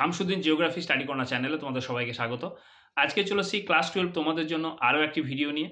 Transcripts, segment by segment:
Shamsuddin geography study corner চ্যানেলে তোমাদের সবাইকে স্বাগত। আজকে চলেছি ক্লাস টুয়েলভ তোমাদের জন্য আরও একটি ভিডিও নিয়ে।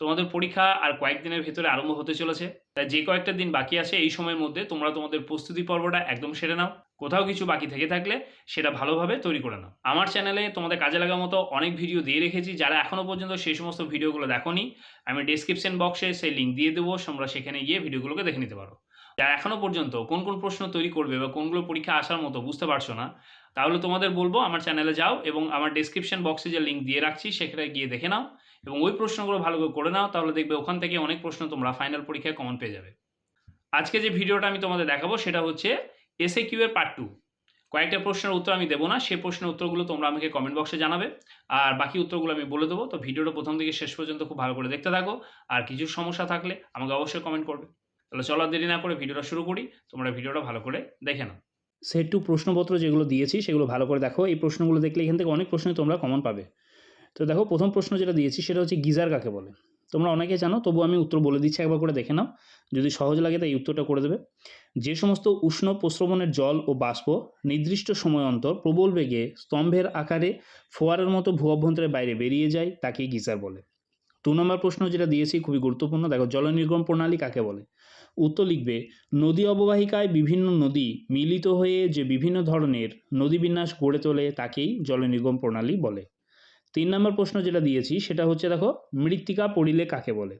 তোমাদের পরীক্ষা আর কয়েকদিনের ভেতরে আরম্ভ হতে চলেছে। তাই যে কয়েকটা দিন বাকি আছে এই সময়ের মধ্যে তোমরা তোমাদের প্রস্তুতি পর্বটা একদম সেরে নাও। কোথাও কিছু বাকি থেকে থাকলে সেটা ভালোভাবে তৈরি করে নাও। আমার চ্যানেলে তোমাদের কাজে লাগা মতো অনেক ভিডিও দিয়ে রেখেছি। যারা এখনও পর্যন্ত সেই সমস্ত ভিডিওগুলো দেখোনি, আমি ডিসক্রিপশন বক্সে সেই লিঙ্ক দিয়ে দেবো। তোমরা সেখানে গিয়ে ভিডিওগুলোকে দেখে নিতে পারো। যারা এখনও পর্যন্ত কোন কোন প্রশ্ন তৈরি করবে বা কোনগুলো পরীক্ষা আসার মতো বুঝতে পারছ না তাহলে তোমাদের বলব আমার চ্যানেলে যাও এবং আমার ডিসক্রিপশন বক্সে যে লিঙ্ক দিয়ে রাখছি, সেখানে গিয়ে দেখে নাও এবং ওই প্রশ্নগুলো ভালো করে করে নাও, তাহলে দেখবে ওখান থেকে অনেক প্রশ্ন তোমরা ফাইনাল পরীক্ষায় কমন পেয়ে যাবে। আজকে যে ভিডিওটা আমি তোমাদের দেখাবো, সেটা হচ্ছে এসএ কিউ এর পার্ট টু কয়েকটা প্রশ্নের উত্তর আমি দেবো না সেই প্রশ্নের উত্তরগুলো তোমরা আমাকে কমেন্ট বক্সে জানাবে। আর বাকি উত্তরগুলো আমি বলে দেবো। তো ভিডিওটা প্রথম থেকে শেষ পর্যন্ত খুব ভালো করে দেখতে থাকো। আর কিছু সমস্যা থাকলে আমাকে অবশ্যই কমেন্ট করবে। তাহলে চলো দেরি না করে ভিডিওটা শুরু করি। তোমরা ভিডিওটা ভালো করে দেখে নাও। সেট টু প্রশ্নপত্র যেগুলো দিয়েছি, সেগুলো ভালো করে দেখো। এই প্রশ্নগুলো দেখলে এখান থেকে অনেক প্রশ্ন তোমরা কমন পাবে। তো দেখো, প্রথম প্রশ্ন যেটা দিয়েছি, সেটা হচ্ছে গিজার কাকে বলে? তোমরা অনেকে জানো, তবু আমি উত্তর বলে দিচ্ছি, একবার করে দেখে নাও। যদি সহজ লাগে, তাই উত্তরটা করে দেবে। যে সমস্ত উষ্ণ প্রস্রবণের জল ও বাষ্প নির্দিষ্ট সময় অন্তর প্রবল বেগে স্তম্ভের আকারে ফোয়ারের মতো ভূ অভ্যন্তরের বাইরে বেরিয়ে যায়, তাকেই গিজার বলে। দু নম্বর প্রশ্ন যেটা দিয়েছি, খুবই গুরুত্বপূর্ণ। দেখো জল নির্গম প্রণালী কাকে বলে? উত্তর লিখবে, নদী অববাহিকায় বিভিন্ন নদী মিলিত হয়ে যে বিভিন্ন ধরনের নদী বিন্যাস গড়ে তোলে তাকেই জল নির্গম প্রণালী বলে। তিন নম্বর প্রশ্ন যেটা দিয়েছি, সেটা হচ্ছে দেখো, মৃত্তিকা পড়িলে কাকে বলে?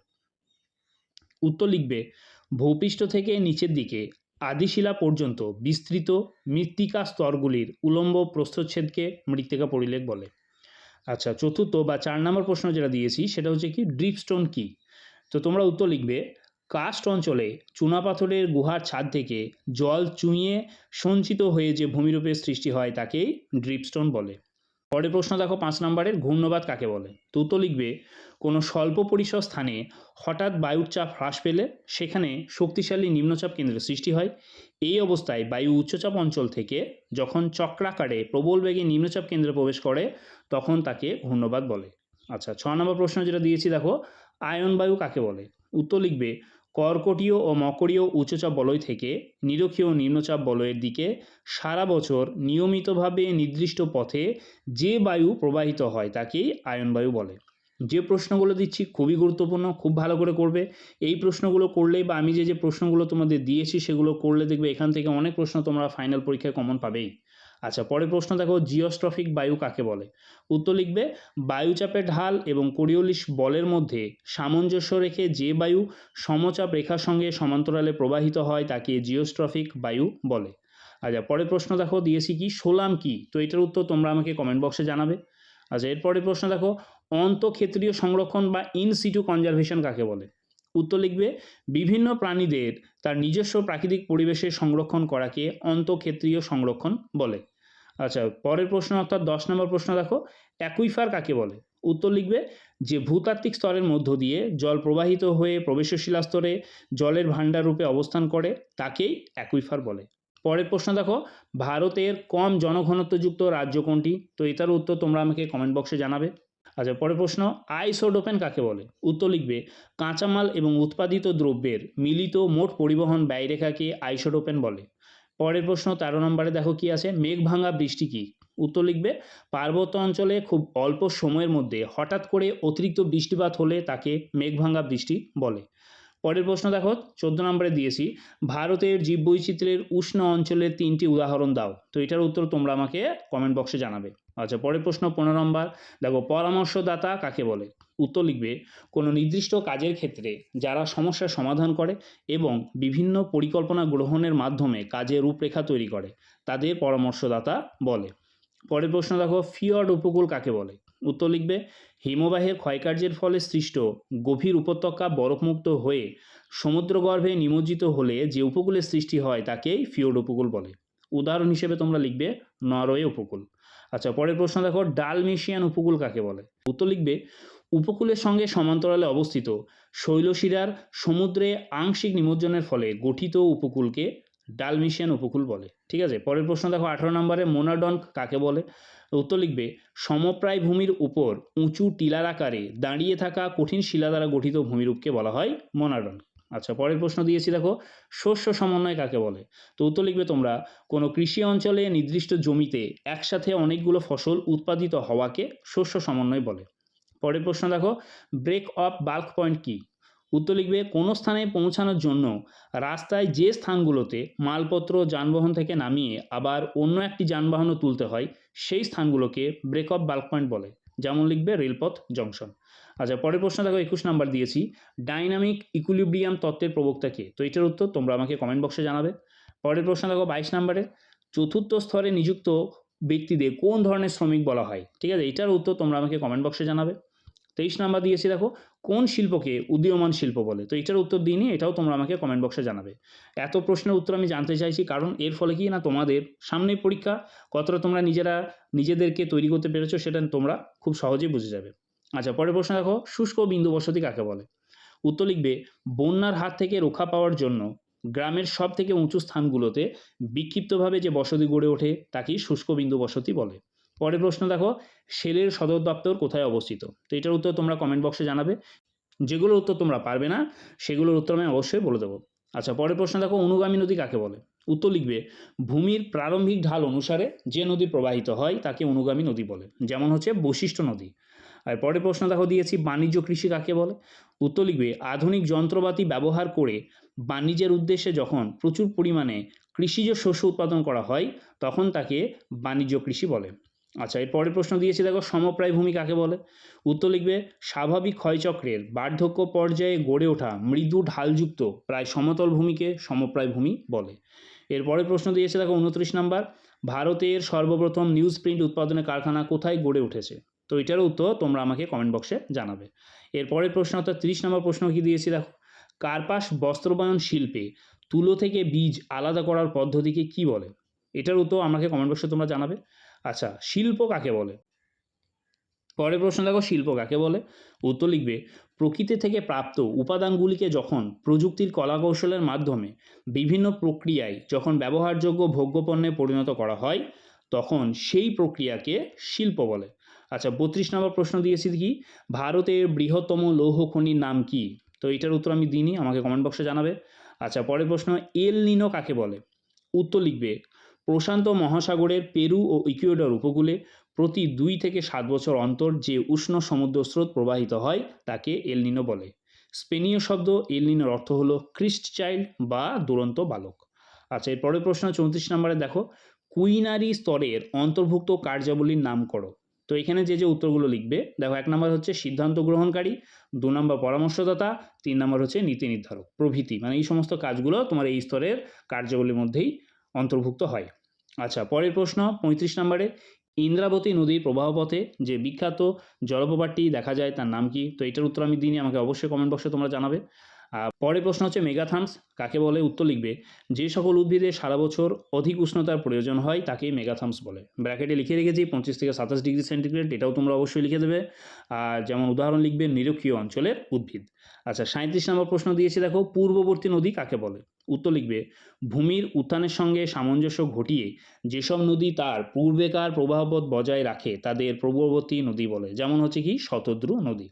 উত্তর লিখবে, ভূপৃষ্ঠ থেকে নিচের দিকে আদিশিলা পর্যন্ত বিস্তৃত মৃত্তিকা স্তরগুলির উলম্ব প্রস্থচ্ছেদকে মৃত্তিকা পরিলেখ বলে। আচ্ছা চতুর্থ বা চার নম্বর প্রশ্ন যেটা দিয়েছি, সেটা হচ্ছে কি, ড্রিপস্টোন কি? তো তোমরা উত্তর লিখবে কাস্ট অঞ্চলে চুনাপাথরের গুহার ছাদ থেকে জল চুঁইয়ে সঞ্চিত হয়ে যে ভূমিরূপের সৃষ্টি হয় তাকেই ড্রিপস্টোন বলে। পরের প্রশ্ন দেখো পাঁচ নম্বরের ঘূর্ণবাদ কাকে বলে? তো উত্তর লিখবে, কোনো স্বল্প পরিসর স্থানে হঠাৎ বায়ুর চাপ হ্রাস পেলে সেখানে শক্তিশালী নিম্নচাপ কেন্দ্রের সৃষ্টি হয়। এই অবস্থায় বায়ু উচ্চচাপ অঞ্চল থেকে যখন চক্রাকারে প্রবল বেগে নিম্নচাপ কেন্দ্রে প্রবেশ করে, তখন তাকে ঘূর্ণবাদ বলে। আচ্ছা ছ নম্বর প্রশ্ন যেটা দিয়েছি দেখো, আয়ন বায়ু কাকে বলে? উত্তর লিখবে কর্কটীয় ও মকরীয় উচ্চচাপ বলয় থেকে নিরক্ষীয় নিম্নচাপ বলয়ের দিকে সারা বছর নিয়মিতভাবে নির্দিষ্ট পথে যে বায়ু প্রবাহিত হয় তাকেই আয়ন বায়ু বলে। যে প্রশ্নগুলো দিচ্ছি খুবই গুরুত্বপূর্ণ, খুব ভালো করে করবে। এই প্রশ্নগুলো করলেই বা আমি যে যে প্রশ্নগুলো তোমাদের দিয়েছি সেগুলো করলে দেখবে এখান থেকে অনেক প্রশ্ন তোমরা ফাইনাল পরীক্ষায় কমন পাবেই। আচ্ছা পরের প্রশ্ন দেখো, জিওস্ট্রফিক বায়ু কাকে বলে? উত্তর লিখবে, বায়ুচাপের ঢাল এবং কোরিওলিস বলের মধ্যে সামঞ্জস্য রেখে যে বায়ু সমচাপ রেখার সঙ্গে সমান্তরালে প্রবাহিত হয়, তাকে জিওস্ট্রফিক বায়ু বলে। আচ্ছা পরের প্রশ্ন দেখো, দিয়েছি কি, সোলাম কি? তো এটার উত্তর তোমরা আমাকে কমেন্ট বক্সে জানাবে। আচ্ছা এরপরের প্রশ্ন দেখো, অন্তঃক্ষেত্রীয় সংরক্ষণ বা ইন সিটু কনজারভেশন কাকে বলে? উত্তর লিখবে, বিভিন্ন প্রাণীদের তার নিজস্ব প্রাকৃতিক পরিবেশে সংরক্ষণ করাকে অন্তঃক্ষেত্রীয় সংরক্ষণ বলে। আচ্ছা পরের প্রশ্ন অর্থাৎ দশ নম্বর প্রশ্ন দেখো, অ্যাকুইফার কাকে বলে? উত্তর লিখবে, যে ভূতাত্ত্বিক স্তরের মধ্য দিয়ে জল প্রবাহিত হয়ে প্রবেশশিলা স্তরে জলের ভাণ্ডার রূপে অবস্থান করে, তাকেই অ্যাকুইফার বলে। পরের প্রশ্ন দেখো, ভারতের কম জনঘনত্বযুক্ত রাজ্য কোনটি? তো এটার উত্তর তোমরা আমাকে কমেন্ট বক্সে জানাবে। আচ্ছা পরের প্রশ্ন আইসোডোপেন কাকে বলে? উত্তর লিখবে, কাঁচামাল এবং উৎপাদিত দ্রব্যের মিলিত মোট পরিবহন ব্যয়রেখাকে আইসোডোপেন বলে। পরের প্রশ্ন, তেরো নম্বরে দেখো কি আছে, মেঘ ভাঙা বৃষ্টি কি? উত্তর লিখবে, পার্বত্য অঞ্চলে খুব অল্প সময়ের মধ্যে হঠাৎ করে অতিরিক্ত বৃষ্টিপাত হলে তাকে মেঘ ভাঙা বৃষ্টি বলে। পরের প্রশ্ন দেখো, চোদ্দ নম্বরে দিয়েছি, ভারতের জীববৈচিত্র্যের উষ্ণ অঞ্চলের তিনটি উদাহরণ দাও। তো এটার উত্তর তোমরা আমাকে কমেন্ট বক্সে জানাবে। আচ্ছা পরের প্রশ্ন, পনেরো নম্বর। দেখো, পরামর্শদাতা কাকে বলে? উত্তর লিখবে, কোনো নির্দিষ্ট কাজের ক্ষেত্রে যারা সমস্যার সমাধান করে এবং বিভিন্ন পরিকল্পনা গ্রহণের মাধ্যমে কাজের রূপরেখা তৈরি করে, তাদের পরামর্শদাতা বলে। পরের প্রশ্ন, দেখো ফিয়র্ড উপকূল কাকে বলে? উত্তর লিখবে হিমবাহের ক্ষয়কার্যের ফলে সৃষ্ট গভীর উপত্যকা বরফমুক্ত হয়ে সমুদ্রগর্ভে নিমজ্জিত হলে যে উপকূলের সৃষ্টি হয় তাকেই ফিওর্ড উপকূল বলে। উদাহরণ হিসেবে তোমরা লিখবে, নরওয়ে উপকূল। আচ্ছা পরের প্রশ্ন দেখো, ডালমেশিয়ান উপকূল কাকে বলে? উত্তর লিখবে, উপকূলের সঙ্গে সমান্তরালে অবস্থিত শৈলশিরার সমুদ্রে আংশিক নিমজ্জনের ফলে গঠিত উপকূলকে ডালমিশিয়ান উপকূল বলে। ঠিক আছে? পরের প্রশ্ন দেখো, আঠারো নম্বরে মোনাডন কাকে বলে? উত্তর লিখবে সমপ্রায় ভূমির উপর উঁচু টিলার আকারে দাঁড়িয়ে থাকা কঠিন শিলা দ্বারা গঠিত ভূমিরূপকে বলা হয় মোনাডন। আচ্ছা পরের প্রশ্ন দিয়েছি দেখো, শস্য সমন্বয় কাকে বলে? তো উত্তর লিখবে তোমরা, কোনো কৃষি অঞ্চলে নির্দিষ্ট জমিতে একসাথে অনেকগুলো ফসল উৎপাদিত হওয়াকে শস্য সমন্বয় বলে। পরের প্রশ্ন দেখো ব্রেক অফ বাল্ক পয়েন্ট কি? উত্তর লিখবে, কোনো স্থানে পৌঁছানোর জন্য রাস্তায় যে স্থানগুলোতে মালপত্র যানবাহন থেকে নামিয়ে আবার অন্য একটি যানবাহনও তুলতে হয়, সেই স্থানগুলোকে ব্রেক অফ বাল্ক পয়েন্ট বলে। যেমন লিখবে রেলপথ জংশন। আচ্ছা পরের প্রশ্ন দেখো, একুশ নাম্বার দিয়েছি। ডাইনামিক ইকুলিব্রিয়াম তত্ত্বের প্রবক্তা কে? তো এটার উত্তর তোমরা আমাকে কমেন্ট বক্সে জানাবে। পরের প্রশ্ন দেখো, বাইশ নাম্বারে। চতুর্থ স্তরে নিযুক্ত ব্যক্তিদের কোন ধরনের শ্রমিক বলা হয়? ঠিক আছে, এটার উত্তর তোমরা আমাকে কমেন্ট বক্সে জানাবে। তেইশ নাম্বার দিয়েছি দেখো, কোন শিল্পকে উদীয়মান শিল্প বলে? তো এটার উত্তর দিইনি, এটাও তোমরা আমাকে কমেন্ট বক্সে জানাবে। এত প্রশ্নের উত্তর আমি জানতে চাইছি, কারণ এর ফলে কি না, তোমাদের সামনে পরীক্ষা কতটা তোমরা নিজেরা নিজেদেরকে তৈরি করতে পেরেছ, সেটা তোমরা খুব সহজেই বুঝে যাবে। আচ্ছা পরের প্রশ্ন দেখো, শুষ্ক বিন্দু বসতি কাকে বলে? উত্তর লিখবে, বন্যার হাত থেকে রক্ষা পাওয়ার জন্য গ্রামের সব থেকে উঁচু স্থানগুলোতে বিক্ষিপ্তভাবে যে বসতি গড়ে ওঠে, তাকেই শুষ্ক বিন্দু বসতি বলে। পরের প্রশ্ন দেখো, সেলের সদর দপ্তর কোথায় অবস্থিত? তো এটার উত্তর তোমরা কমেন্ট বক্সে জানাবে। যেগুলোর উত্তর তোমরা পারবে না, সেগুলোর উত্তর আমি অবশ্যই বলে দেবো। আচ্ছা পরের প্রশ্ন দেখো, অনুগামী নদী কাকে বলে? উত্তর লিখবে, ভূমির প্রারম্ভিক ঢাল অনুসারে যে নদী প্রবাহিত হয়, তাকে অনুগামী নদী বলে। যেমন হচ্ছে বৈশিষ্ট্য নদী। আর পরের প্রশ্ন দেখো দিয়েছি, বাণিজ্য কৃষি কাকে বলে? উত্তর লিখবে, আধুনিক যন্ত্রপাতি ব্যবহার করে বাণিজ্যের উদ্দেশ্যে যখন প্রচুর পরিমাণে কৃষিজ শস্য উৎপাদন করা হয়, তখন তাকে বাণিজ্য কৃষি বলে। আচ্ছা এর পরের প্রশ্ন দিয়েছি দেখো সমপ্রায় ভূমি কাকে বলে? উত্তর লিখবে, স্বাভাবিক ক্ষয়চক্রের বার্ধক্য পর্যায়ে গড়ে ওঠা মৃদু ঢালযুক্ত প্রায় সমতল ভূমিকে সমপ্রায় ভূমি বলে। এর পরের প্রশ্ন দিয়েছে দেখো, উনত্রিশ নাম্বার, ভারতের সর্বপ্রথম নিউজ প্রিন্ট উৎপাদনের কারখানা কোথায় গড়ে উঠেছে? তো এটার উত্তর তোমরা আমাকে কমেন্ট বক্সে জানাবে। এর পরের প্রশ্ন, অর্থাৎ তিরিশ নম্বর প্রশ্ন কি দিয়েছি? দেখো কার্পাস বস্ত্রবায়ন শিল্পে তুলো থেকে বীজ আলাদা করার পদ্ধতিকে কি বলে? এটার উত্তর আমাকে কমেন্ট বক্সে তোমরা জানাবে। আচ্ছা শিল্প কাকে বলে? পরের প্রশ্ন, দেখো, শিল্প কাকে বলে? উত্তর লিখবে, প্রকৃতি থেকে প্রাপ্ত উপাদানগুলিকে যখন প্রযুক্তির কলাকৌশলের মাধ্যমে বিভিন্ন প্রক্রিয়ায় যখন ব্যবহারযোগ্য ভোগ্যপণ্যে পরিণত করা হয়, তখন সেই প্রক্রিয়াকে শিল্প বলে। আচ্ছা বত্রিশ নম্বর প্রশ্ন দিয়েছি কি ভারতের বৃহত্তম লৌহ খনির নাম কি? তো এটার উত্তর আমি দিইনি, আমাকে কমেন্ট বক্সে জানাবে। আচ্ছা পরের প্রশ্ন, এল নিনো কাকে বলে? উত্তর লিখবে, প্রশান্ত মহাসাগরের পেরু ও ইকুয়েডর উপকূলে প্রতি দুই থেকে সাত বছর অন্তর যে উষ্ণ সমুদ্র স্রোত প্রবাহিত হয়, তাকে এল নিনো বলে। স্পেনীয় শব্দ, এল নিনোর অর্থ হলো ক্রিস্ট চাইল্ড বা দুরন্ত বালক। আচ্ছা এর পরের প্রশ্ন চৌত্রিশ নম্বরে দেখো, কুইনারি স্তরের অন্তর্ভুক্ত কার্যাবলীর নাম করো। তো এখানে যে যে উত্তরগুলো লিখবে, দেখো এক নম্বর হচ্ছে সিদ্ধান্ত গ্রহণকারী, দু নম্বর পরামর্শদাতা, তিন নম্বর হচ্ছে নীতি নির্ধারক, প্রভৃতি মানে এই সমস্ত কাজগুলো তোমার এই স্তরের কার্যাবলীর মধ্যেই অন্তর্ভুক্ত হয়। আচ্ছা পরের প্রশ্ন পঁয়ত্রিশ নম্বরে, ইন্দ্রাবতী নদীর প্রবাহপথে যে বিখ্যাত জলপ্রপাতটি দেখা যায় তার নাম কি? তো এটার উত্তর আমি দিনই আমাকে অবশ্যই কমেন্ট বক্সে তোমরা জানাবে। পরের প্রশ্ন হচ্ছে মেগাথামস কাকে বলে? উত্তর লিখবে, যে সকল উদ্ভিদে সারা বছর অধিক উষ্ণতার প্রয়োজন হয়, তাকেই মেগাথামস বলে। ব্র্যাকেটে লিখে রেখেছি, পঁচিশ থেকে সাতাশ ডিগ্রি সেন্টিগ্রেড এটাও তোমরা অবশ্যই লিখে দেবে। আর যেমন উদাহরণ লিখবে, নিরক্ষীয় অঞ্চলের উদ্ভিদ। আচ্ছা সাঁত্রিশ নম্বর প্রশ্ন দিয়েছি, দেখো, পূর্ববর্তী নদী কাকে বলে? উত্তর লিখবে, ভূমির উত্থানের সঙ্গে সামঞ্জস্য ঘটিয়ে যেসব নদী তার পূর্বেকার প্রবাহপথ বজায় রাখে, তাদের পূর্ববর্তী নদী বলে। যেমন হচ্ছে কি? শতদ্রু নদী।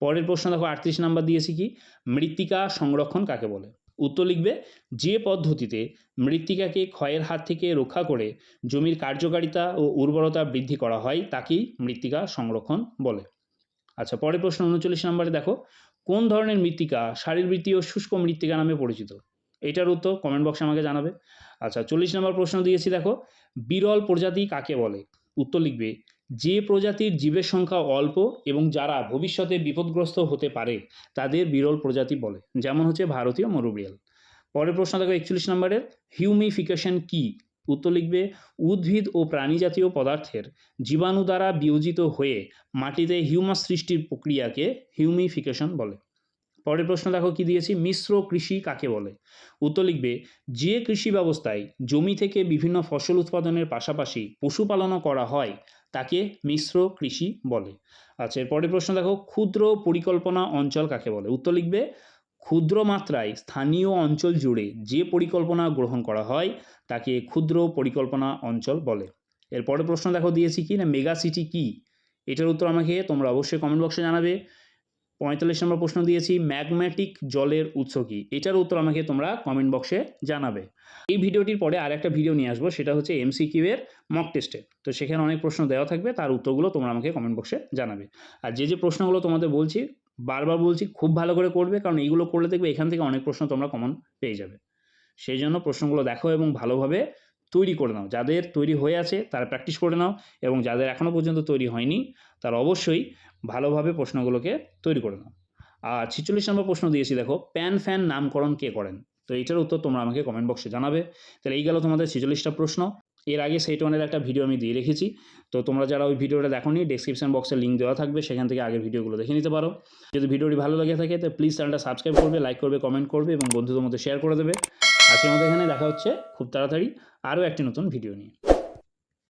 পরের প্রশ্ন দেখো, আটত্রিশ নাম্বার দিয়েছি কি? মৃত্তিকা সংরক্ষণ কাকে বলে? উত্তর লিখবে, যে পদ্ধতিতে মৃত্তিকাকে ক্ষয়ের হাত থেকে রক্ষা করে জমির কার্যকারিতা ও উর্বরতা বৃদ্ধি করা হয়, তাকেই মৃত্তিকা সংরক্ষণ বলে। আচ্ছা পরের প্রশ্ন উনচল্লিশ নম্বরে দেখো, কোন ধরনের মৃত্তিকা শারীরবৃত্তীয় শুষ্ক মৃত্তিকা নামে পরিচিত? এটার উত্তর কমেন্ট বক্সে আমাকে জানাবে। আচ্ছা চল্লিশ নম্বর প্রশ্ন দিয়েছি দেখো, বিরল প্রজাতি কাকে বলে? উত্তর লিখবে যে প্রজাতির জীবের সংখ্যা অল্প এবং যারা ভবিষ্যতে বিপদগ্রস্ত হতে পারে, তাদের বিরল প্রজাতি বলে, যেমন হচ্ছে ভারতীয় মরুবিয়াল পরের প্রশ্ন দেখো একচল্লিশ নম্বরের হিউমিফিকেশন কি? উত্তর লিখবে, উদ্ভিদ ও প্রাণী জাতীয় পদার্থের জীবাণু দ্বারা বিয়োজিত হয়ে মাটিতে হিউমাস সৃষ্টির প্রক্রিয়াকে হিউমিফিকেশন বলে। পরের প্রশ্ন দেখো কি দিয়েছি, মিশ্র কৃষি কাকে বলে? উত্তর লিখবে, যে কৃষি ব্যবস্থায় জমি থেকে বিভিন্ন ফসল উৎপাদনের পাশাপাশি পশুপালনও করা হয় তাকে মিশ্র কৃষি বলে। আচ্ছা এরপরের প্রশ্ন দেখো, ক্ষুদ্র পরিকল্পনা অঞ্চল কাকে বলে? উত্তর লিখবে, ক্ষুদ্র মাত্রায় স্থানীয় অঞ্চল জুড়ে যে পরিকল্পনা গ্রহণ করা হয়, তাকে ক্ষুদ্র পরিকল্পনা অঞ্চল বলে। এরপরের প্রশ্ন দেখো, দিয়েছি কি না? মেগা সিটি কী? এটার উত্তর আমাকে তোমরা অবশ্যই কমেন্ট বক্সে জানাবে। পঁয়তাল্লিশ নম্বর প্রশ্ন দিয়েছি, ম্যাগম্যাটিক জলের উৎস কী? এটার উত্তর আমাকে তোমরা কমেন্ট বক্সে জানাবে। এই ভিডিওটির পরে আর একটা ভিডিও নিয়ে আসব, সেটা হচ্ছে এমসিকিউ এর মক টেস্টের তো সেখানে অনেক প্রশ্ন দেওয়া থাকবে, তার উত্তরগুলো তোমরা আমাকে কমেন্ট বক্সে জানাবে। আর যে যে প্রশ্নগুলো তোমাদের বলছি, বারবার বলছি, খুব ভালো করে করবে, কারণ এইগুলো করলে দেখবে এখান থেকে অনেক প্রশ্ন তোমরা কমন পেয়ে যাবে। সেই জন্য প্রশ্নগুলো দেখো এবং ভালোভাবে তৈরি করে নাও। যাদের তৈরি হয়ে আছে তারা প্র্যাকটিস করে নাও এবং যাদের এখনও পর্যন্ত তৈরি হয়নি তারা অবশ্যই ভালোভাবে প্রশ্নগুলোকে তৈরি করে নাও। আর ছিচল্লিশ নম্বর প্রশ্ন দিয়েছি, দেখো প্যান ফ্যান নামকরণ কে করেন? তো এইটার উত্তর তোমরা আমাকে কমেন্ট বক্সে জানাবে। তাহলে এই গেল তোমাদের ছিচল্লিশটা প্রশ্ন। এর আগে সেইট ওয়ানের একটা ভিডিও আমি দিয়ে রেখেছি। তো তোমরা যারা ওই ভিডিওটা দেখোনি ডেসক্রিপশন বক্সে লিঙ্ক দেওয়া থাকবে, সেখান থেকে আগের ভিডিওগুলো দেখে নিতে পারো। যদি ভিডিওটি ভালো লেগে থাকে, তো প্লিজ চ্যানেলটা সাবস্ক্রাইব করবে লাইক করবে কমেন্ট করবে এবং বন্ধুদের মধ্যে শেয়ার করে দেবে। আজকের মতো এখানে দেখা হচ্ছে। খুব তাড়াতাড়ি আরও একটি নতুন ভিডিও নিয়ে।